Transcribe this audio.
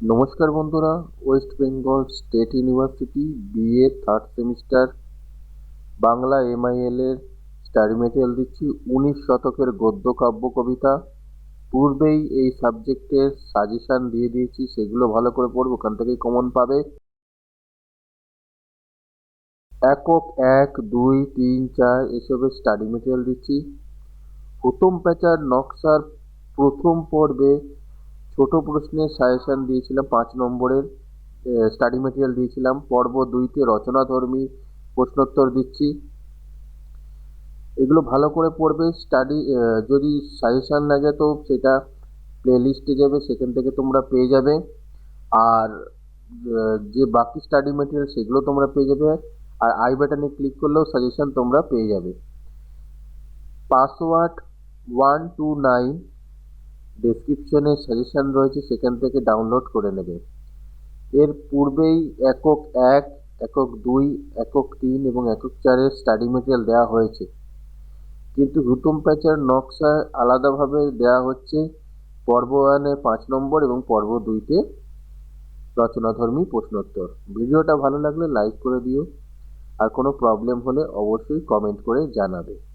নমস্কার বন্ধুরা West Bengal state university BA third semester Bangla MIL এর স্টাডি মেটেরিয়াল দিচ্ছি, উনিশ শতকের গদ্য কাব্য কবিতা। পূর্বেই এই সাবজেক্টের সাজেশান দিয়ে দিয়েছি, সেগুলো ভালো করে পড়বে, ওখান থেকেই কমন পাবে। একক এক, দুই, তিন, চার, এসবের স্টাডি মেটেরিয়াল দিচ্ছি। প্রথম প্যাচার নকশার প্রথম পর্বে ছোট প্রশ্নের সাজেশান দিয়েছিলাম, পাঁচ নম্বরের স্টাডি মেটেরিয়াল দিয়েছিলাম। পর্ব দুইতে রচনাধর্মী প্রশ্নোত্তর দিচ্ছি। এগুলো ভালো করে পড়বে স্টাডি যদি সাজেশান লাগে তো সেটা প্লে লিস্টে যাবে, সেখান থেকে তোমরা পেয়ে যাবে। আর যে বাকি স্টাডি মেটেরিয়াল সেগুলো তোমরা পেয়ে যাবে। আর আই বাটনে ক্লিক করলেও সাজেশান তোমরা পেয়ে যাবে। পাসওয়ার্ড ওয়ান টু নাইন ডেসক্রিপশনে সাজেশান রয়েছে, সেখান থেকে ডাউনলোড করে নেবে। এর পূর্বেই একক এক, একক দুই, একক তিন এবং একক চারের স্টাডি মেটেরিয়াল দেওয়া হয়েছে। কিন্তু হুতুম প্যাচার নকশা আলাদাভাবে দেওয়া হচ্ছে। পর্ব ওয়ানে পাঁচ নম্বর এবং পর্ব দুইতে রচনাধর্মী প্রশ্নোত্তর। ভিডিওটা ভালো লাগলে লাইক করে দিও। আর কোনো প্রবলেম হলে অবশ্যই কমেন্ট করে জানাবে।